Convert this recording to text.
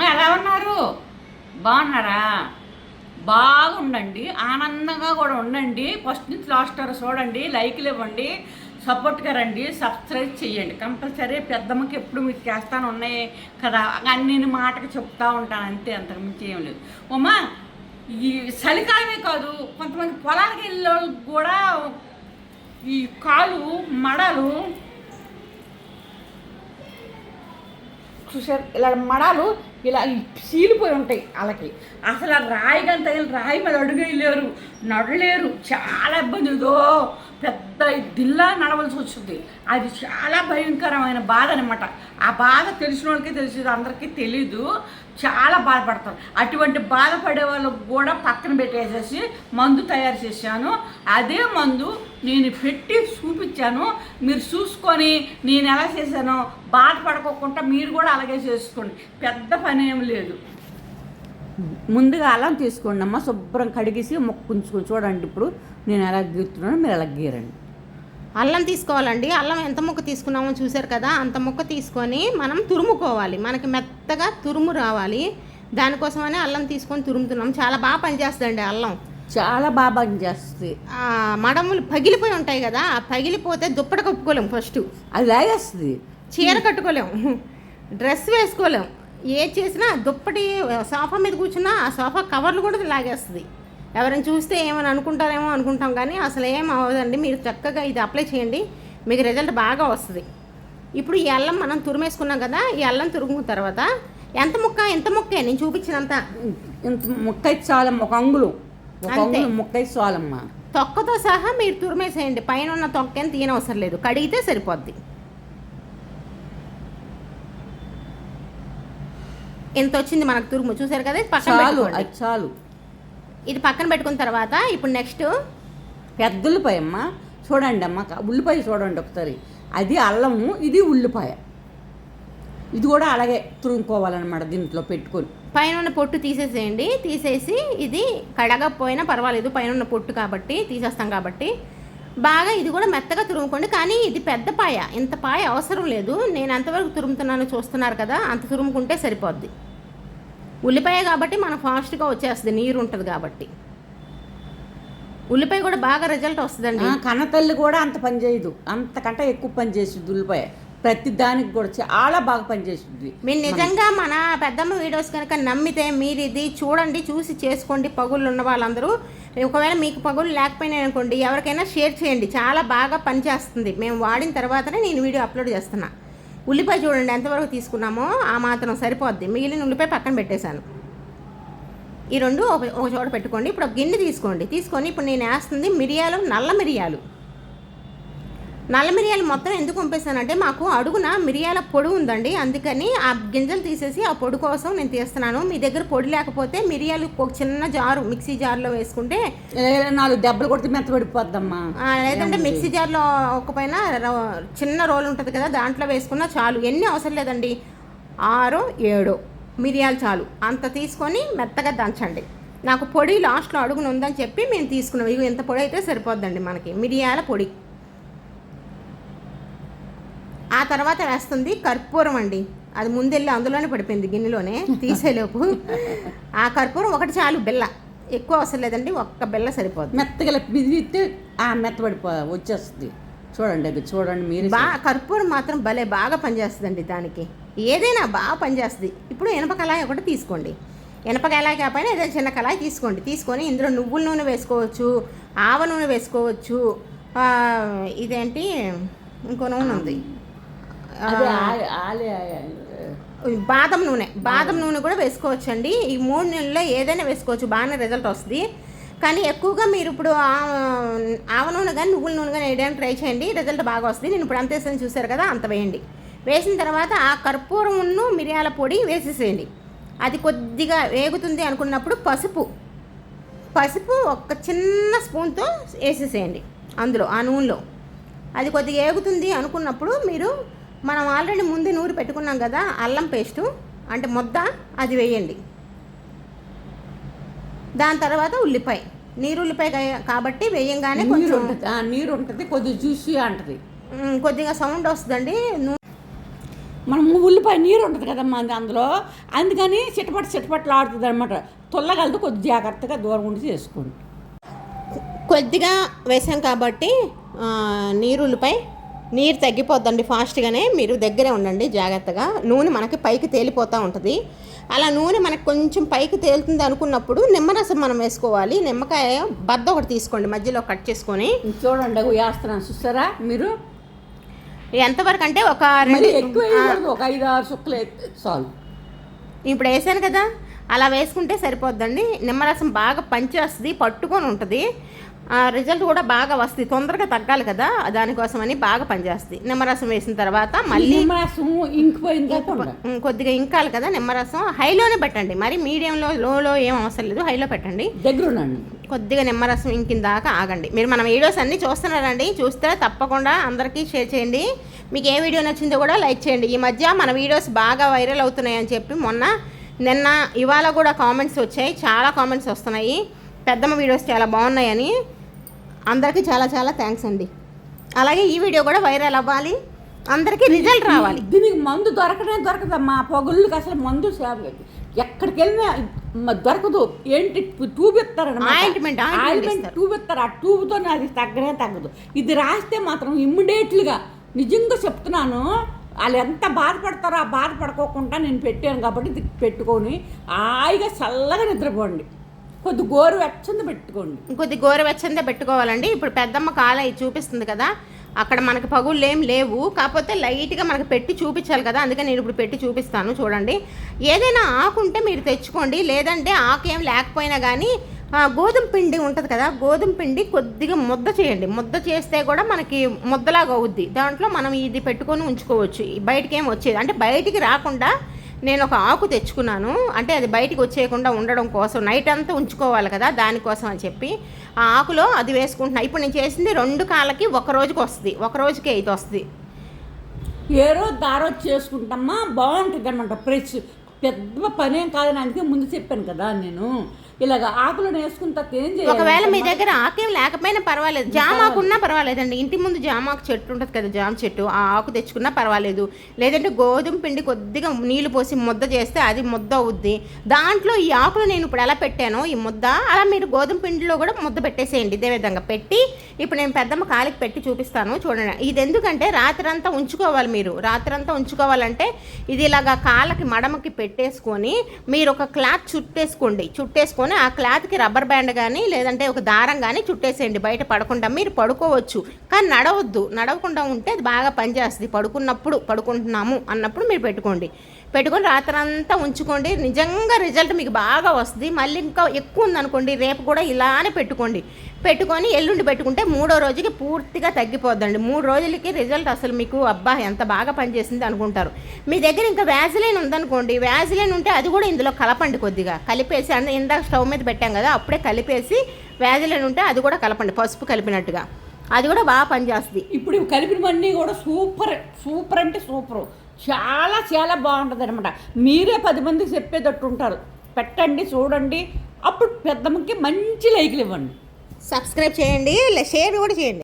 ఎలా ఉన్నారు? బాగున్నారా? బాగుండండి. ఆనందంగా కూడా ఉండండి. ఫస్ట్ నుంచి లాస్ట్ వరకు చూడండి లైక్లు ఇవ్వండి సపోర్ట్గా రండి సబ్స్క్రైబ్ చేయండి. కంపల్సరీ పెద్దమ్మకి ఎప్పుడు మీకు చేస్తాను ఉన్నాయి కదా అన్ని మాటకు చెప్తా ఉంటాను అంతే అంతకుమించి ఏం లేదు. ఉమ్మా ఈ చలికాలమే కాదు కొంతమంది పొలాలకు వెళ్ళే వాళ్ళకి కూడా ఈ కాలు మడలు చూసారు ఇలా మడాలు ఇలా చీలిపోయి ఉంటాయి వాళ్ళకి. అసలు ఆ రాయి గంత రాయి మీద అడుగు వేయలేరు నడలేరు. చాలా ఇబ్బంది. ఏదో పెద్ద దిల్లా నడవలసి వస్తుంది అది చాలా భయంకరమైన బాధ అనమాట ఆ బాధ తెలిసిన వాళ్ళకి తెలిసేది అందరికీ తెలీదు. చాలా బాధపడతారు. అటువంటి బాధపడే వాళ్ళకు కూడా పక్కన పెట్టేసేసి మందు తయారు చేశాను. అదే మందు నేను పెట్టి చూపించాను. మీరు చూసుకొని నేను ఎలా చేశానో బాధపడకోకుండా మీరు కూడా అలాగే చేసుకోండి. పెద్ద పని ఏం లేదు. ముందుగా అల్లం తీసుకోండి అమ్మ. శుభ్రం కడిగేసి మొక్కుంచుకొని చూడండి ఇప్పుడు నేను ఎలా గీస్తున్నానో మీరు ఎలా గీరండి. అల్లం తీసుకోవాలండి. అల్లం ఎంత ముక్క తీసుకున్నామో చూసారు కదా? అంత ముక్క తీసుకొని మనం తురుముకోవాలి. మనకి మెత్తగా తురుము రావాలి. దానికోసమనే అల్లం తీసుకొని తురుముతున్నాం. చాలా బాగా పనిచేస్తుందండి అల్లం. చాలా బాగా పనిచేస్తుంది. మడములు పగిలిపోయి ఉంటాయి కదా? ఆ పగిలిపోతే దుప్పట కప్పుకోలేం ఫస్ట్. అది లాగేస్తుంది. చీర కట్టుకోలేం. డ్రెస్ వేసుకోలేం. ఏ చేసినా దుప్పటి సోఫా మీద కూర్చున్నా ఆ సోఫా కవర్లు కూడా లాగేస్తుంది. ఎవరైనా చూస్తే ఏమని అనుకుంటారేమో అనుకుంటాం కానీ అసలు ఏం అవ్వదండి. మీరు చక్కగా ఇది అప్లై చేయండి. మీకు రిజల్ట్ బాగా వస్తుంది. ఇప్పుడు ఈ అల్లం మనం తురిమేసుకున్నాం కదా ఈ అల్లం తురుముకున్న తర్వాత ఎంత ముక్క? ఎంత ముక్కే? నేను చూపించినంత. ఇంత ముక్కై చాలమ్మ ఒక. అంగుళం. ముక్కై చాలమ్మ. తొక్కతో సహా మీరు తురిమేసేయండి. పైన ఉన్న తొక్కేం తీయనవసరం లేదు. కడిగితే సరిపోద్ది. ఎంత వచ్చింది మనకు తురుము? చూసారు కదా చాలు చాలు. ఇది పక్కన పెట్టుకున్న తర్వాత ఇప్పుడు నెక్స్ట్ పెద్ద ఉల్లిపాయ అమ్మ చూడండి అమ్మ ఉల్లిపాయ చూడండి ఒకసారి. అది అల్లము ఇది ఉల్లిపాయ. ఇది కూడా అలాగే తురుముకోవాలన్నమాట దీంట్లో పెట్టుకొని. పైన ఉన్న పొట్టు తీసేసేయండి. తీసేసి ఇది కడగకపోయినా పర్వాలేదు పైన ఉన్న పొట్టు కాబట్టి తీసేస్తాం కాబట్టి. బాగా ఇది కూడా మెత్తగా తురుముకోండి. కానీ ఇది పెద్ద పాయ ఇంత పాయ అవసరం లేదు. నేను ఎంతవరకు తురుముతున్నానో చూస్తున్నారు కదా అంత తురుముకుంటే సరిపోద్ది. ఉల్లిపాయ కాబట్టి మనం ఫాస్ట్గా వచ్చేస్తుంది నీరు ఉంటుంది కాబట్టి. ఉల్లిపాయ కూడా బాగా రిజల్ట్ వస్తుందండి. కన్నతల్లి కూడా అంత పని చేయదు. అంతకంటే ఎక్కువ పని చేస్తుంది ఉల్లిపాయ. ప్రతి దానికి కూడా చాలా బాగా పని చేస్తుంది మీరు నిజంగా మన పెద్దమ్మ వీడియోస్ కనుక నమ్మితే మీరు ఇది చూడండి చూసి చేసుకోండి. పగుళ్ళు ఉన్న వాళ్ళందరూ. ఒకవేళ మీకు పగుళ్ళు లేకపోయినా అనుకోండి ఎవరికైనా షేర్ చేయండి. చాలా బాగా పనిచేస్తుంది మేము వాడిన తర్వాతనే నేను వీడియో అప్లోడ్ చేస్తున్నా. ఉల్లిపాయ చూడండి ఎంతవరకు తీసుకున్నామో ఆ మాత్రం సరిపోద్ది. మిగిలిన ఉల్లిపాయ పక్కన పెట్టేశాను. ఈ రెండు ఒక ఒక చోట పెట్టుకోండి. ఇప్పుడు ఒక గిన్నె తీసుకోండి. తీసుకొని ఇప్పుడు నేను వేస్తుంది మిరియాలు నల్ల మిరియాలు. నల్ల మిరియాలు మొత్తం ఎందుకు పంపిస్తానంటే మాకు అడుగున మిరియాల పొడి ఉందండి. అందుకని ఆ గింజలు తీసేసి ఆ పొడి కోసం నేను తీస్తున్నాను. మీ దగ్గర పొడి లేకపోతే మిరియాలు ఒక చిన్న జారు మిక్సీ జార్లో వేసుకుంటే నాలుగు దెబ్బలు కొడితే మెత్తబడిపోద్దమ్మా ఆ, లేదంటే మిక్సీ జార్లో ఒక పైన చిన్న రోల్ ఉంటుంది కదా దాంట్లో వేసుకున్నా చాలు. ఎన్ని అవసరం లేదండి. ఆరో ఏడో మిరియాలు చాలు. అంత తీసుకొని మెత్తగా దంచండి. నాకు పొడి లాస్ట్లో అడుగున ఉందని చెప్పి మేము తీసుకున్నాం. ఇవి ఎంత పొడి అయితే సరిపోద్దండి మనకి. మిరియాల పొడి. ఆ తర్వాత వేస్తుంది కర్పూరం అండి. అది ముందెళ్ళి అందులోనే పడిపోయింది గిన్నెలోనే తీసేలోపు. ఆ కర్పూరం ఒకటి చాలు బెల్ల ఎక్కువ అవసరం లేదండి ఒక్క బెల్ల సరిపోద్ది. మెత్తగా మిదిగితే ఆ మెత్తబడిపో వచ్చేస్తుంది. చూడండి అది చూడండి మీరు బాగా కర్పూరం మాత్రం భలే బాగా పనిచేస్తుందండి దానికి. ఏదైనా బాగా పనిచేస్తుంది. ఇప్పుడు ఇనప కళాయి ఒకటి తీసుకోండి. ఇనప కళాయి కాకపోయినా ఏదైనా చిన్న కళాయి తీసుకోండి. తీసుకొని ఇందులో నువ్వుల నూనె వేసుకోవచ్చు ఆవ నూనె వేసుకోవచ్చు ఇదేంటి ఇంకో నూనె ఉంది. బాదం నూనె. బాదం. నూనె కూడా వేసుకోవచ్చు అండి ఈ మూడు నెలల్లో ఏదైనా వేసుకోవచ్చు బాగానే రిజల్ట్ వస్తుంది. కానీ ఎక్కువగా మీరు ఇప్పుడు ఆవ నూనె కానీ నువ్వుల నూనె కానీ వేయడానికి ట్రై చేయండి. రిజల్ట్ బాగా వస్తుంది. నేను ఇప్పుడు అంత వేసాను చూసారు కదా అంత వేయండి. వేసిన తర్వాత ఆ కర్పూరమును మిరియాల పొడి వేసేసేయండి. అది కొద్దిగా వేగుతుంది అనుకున్నప్పుడు పసుపు. పసుపు ఒక చిన్న స్పూన్తో వేసేసేయండి అందులో ఆ నూనెలో. అది కొద్దిగా ఏగుతుంది అనుకున్నప్పుడు మీరు మనం ఆల్రెడీ ముందు నూరి పెట్టుకున్నాం కదా అల్లం పేస్టు. అంటే ముద్ద అది వేయండి. దాని తర్వాత ఉల్లిపాయ. నీరు ఉల్లిపాయ గా- కాబట్టి వేయంగానే కొంచెం ఉంటుంది. ఆ, నీరు ఉంటుంది. కొద్దిగా జ్యూసీ అంటది. మ్, కొద్దిగా సౌండ్ వస్తుందండి. మనం ఉల్లిపాయ నీరు ఉంటుంది కదమ్మా అది అందులో. అందుకని చిటపట చిటపట్లు ఆడుతుంది అనమాట తుల్లగలదు కొద్ది జాగ్రత్తగా దూరం ఉండి చేసుకోండి. కొద్దిగా వేసాం కాబట్టి ఆ, నీరులపై నీరు తగ్గిపోద్దండి ఫాస్ట్గానే మీరు దగ్గరే ఉండండి జాగ్రత్తగా. నూనె మనకి పైకి తేలిపోతూ ఉంటుంది. అలా నూనె మనకు కొంచెం పైకి తేలుతుంది అనుకున్నప్పుడు నిమ్మరసం మనం వేసుకోవాలి. నిమ్మకాయ బద్ద ఒకటి తీసుకోండి మధ్యలో కట్ చేసుకొని. చూడండి వేస్తున్నాను. చూస్తారా మీరు? ఎంతవరకు అంటే ఒక రెండు ఎక్కువ. ఒక ఐదు ఆరు సుక్కలు చాలు. ఇప్పుడు వేసాను కదా అలా వేసుకుంటే సరిపోద్దండి. నిమ్మరసం బాగా పనిచేస్తుంది పట్టుకొని ఉంటుంది. రిజల్ట్ కూడా బాగా వస్తుంది. తొందరగా తగ్గాలి కదా. దానికోసమని బాగా పనిచేస్తుంది. నిమ్మరసం వేసిన తర్వాత మళ్ళీ నిమ్మరసం ఇంకిపోయింది కొద్దిగా ఇంకాలి కదా నిమ్మరసం. హైలోనే పెట్టండి. మరి మీడియంలో లోలో ఏం అవసరం లేదు. హైలో పెట్టండి. దగ్గర కొద్దిగా నిమ్మరసం ఇంకిన దాకా ఆగండి. మీరు మన వీడియోస్ అన్నీ చూస్తున్నారండి. చూస్తే తప్పకుండా అందరికీ షేర్ చేయండి. మీకు ఏ వీడియో నచ్చిందో కూడా లైక్ చేయండి. ఈ మధ్య మన వీడియోస్ బాగా వైరల్ అవుతున్నాయని చెప్పి మొన్న నిన్న ఇవాళ కూడా కామెంట్స్ వచ్చాయి. చాలా కామెంట్స్ వస్తున్నాయి. పెద్దమ్మ వీడియోస్ చాలా బాగున్నాయని. అందరికీ చాలా చాలా థ్యాంక్స్ అండి. అలాగే ఈ వీడియో కూడా వైరల్ అవ్వాలి. అందరికీ రిజల్ట్ రావాలి. దీనికి మందు దొరకనే దొరకదమ్మా. పొగుళ్ళకి అసలు మందు సేవ- ఎక్కడికి వెళ్ళినా మ- దొరకదు. ఏంటి ట్యూబ్ ointment ఆయింట్మెంట్ ఇస్తారు. ట్యూబ్ ఇస్తారు ఆ ట్యూబ్తో అది తగ్గనే తగ్గదు. ఇది రాస్తే మాత్రం ఇమ్మీడియట్లీగా నిజంగా చెప్తున్నాను. వాళ్ళు ఎంత బాధపడతారో ఆ బాధపడుకోకుండా నేను పెట్టాను కాబట్టి ఇది పెట్టుకొని హాయిగా చల్లగా నిద్రపోండి. కొద్ది గోరువెచ్చంద పెట్టుకోండి. కొద్ది గోరువెచ్చందే పెట్టుకోవాలండి. ఇప్పుడు పెద్దమ్మ కాల చూపిస్తుంది కదా అక్కడ మనకి పగుళ్ళు ఏం లేవు. కాకపోతే లైట్గా మనకి పెట్టి చూపించాలి కదా అందుకే నేను ఇప్పుడు పెట్టి చూపిస్తాను చూడండి. ఏదైనా ఆకు ఉంటే మీరు తెచ్చుకోండి. లేదంటే ఆకు ఏం లేకపోయినా కానీ గోధుమ పిండి ఉంటుంది కదా గోధుమ పిండి కొద్దిగా ముద్ద చేయండి. ముద్ద చేస్తే కూడా మనకి ముద్దలాగా అవుద్ది. దాంట్లో మనం ఇది పెట్టుకొని ఉంచుకోవచ్చు. బయటికి ఏం వచ్చేది? అంటే బయటికి రాకుండా నేను ఒక ఆకు తెచ్చుకున్నాను. అంటే అది బయటికి వచ్చేయకుండా ఉండడం కోసం నైట్ అంతా ఉంచుకోవాలి కదా దానికోసం అని చెప్పి ఆ ఆకులో అది వేసుకుంటున్నా. ఇప్పుడు నేను చేసింది రెండు కాళ్ళకి ఒక రోజుకి వస్తుంది ఒక రోజుకి ఇది వస్తుంది. ఏ రోజు దారోజు చేసుకుంటామా? బాగుంటుంది అనమాట ఫ్రెష్ పెద్ద పనేం కాదని అందుకే ముందు చెప్పాను కదా నేను. ఇలాగ ఆకులు వేసుకున్న తర్వాత ఏం చేయాలి ఒకవేళ మీ దగ్గర ఆకేం లేకపోయినా పర్వాలేదు. జామ ఆకు ఉన్నా పర్వాలేదండి. ఇంటి ముందు జామ ఆకు చెట్టు ఉంటుంది కదా జామ చెట్టు. ఆ ఆకు తెచ్చుకున్నా పర్వాలేదు. లేదంటే గోధుమ పిండి కొద్దిగా నీళ్ళు పోసి ముద్ద చేస్తే అది ముద్ద అవుద్ది. దాంట్లో ఈ ఆకులు నేను ఇప్పుడు ఎలా పెట్టానో ఈ ముద్ద అలా మీరు గోధుమ పిండిలో కూడా ముద్ద పెట్టేసేయండి ఇదే విధంగా. పెట్టి ఇప్పుడు నేను పెద్దమ్మ కాలికి పెట్టి చూపిస్తాను చూడండి. ఇది ఎందుకంటే రాత్రంతా ఉంచుకోవాలి మీరు. రాత్రంతా ఉంచుకోవాలంటే ఇది ఇలాగా కాళ్ళకి మడమకి పెట్టేసుకొని మీరు ఒక క్లాత్ చుట్టేసుకోండి. చుట్టేసుకొని ఆ క్లాత్కి రబ్బర్ బ్యాండ్ కానీ లేదంటే ఒక దారం కానీ చుట్టేసేయండి. బయట పడకుండా మీరు పడుకోవచ్చు. కానీ నడవద్దు. నడవకుండా ఉంటే అది బాగా పనిచేస్తుంది. పడుకున్నప్పుడు పడుకుంటున్నాము అన్నప్పుడు మీరు పెట్టుకోండి. పెట్టుకొని రాత్రంతా ఉంచుకోండి. నిజంగా రిజల్ట్ మీకు బాగా వస్తుంది. మళ్ళీ ఇంకా ఎక్కువ ఉందనుకోండి రేపు కూడా ఇలానే పెట్టుకోండి. పెట్టుకొని ఎల్లుండి పెట్టుకుంటే మూడో రోజుకి పూర్తిగా తగ్గిపోద్దండి. మూడు రోజులకి రిజల్ట్ అసలు మీకు అబ్బా ఎంత బాగా పనిచేసింది అనుకుంటారు. మీ దగ్గర ఇంకా వ్యాజిలైన్ ఉందనుకోండి వ్యాజిలైన్ ఉంటే అది కూడా ఇందులో కలపండి కొద్దిగా. కలిపేసి అంటే ఇందాక స్టవ్ మీద పెట్టాం కదా అప్పుడే కలిపేసి వ్యాజిలైన్ ఉంటే అది కూడా కలపండి పసుపు కలిపినట్టుగా. అది కూడా బాగా పనిచేస్తుంది. ఇప్పుడు కలిపినవన్నీ కూడా సూపర్ సూపర్ అంటే సూపర్. చాలా చాలా బాగుంటుంది అనమాట మీరే పది మందికి చెప్పేటట్టు ఉంటారు. పెట్టండి చూడండి. అప్పుడు పెద్దమ్మకి మంచి లైకులు ఇవ్వండి. సబ్స్క్రైబ్ చేయండి షేర్ కూడా చేయండి.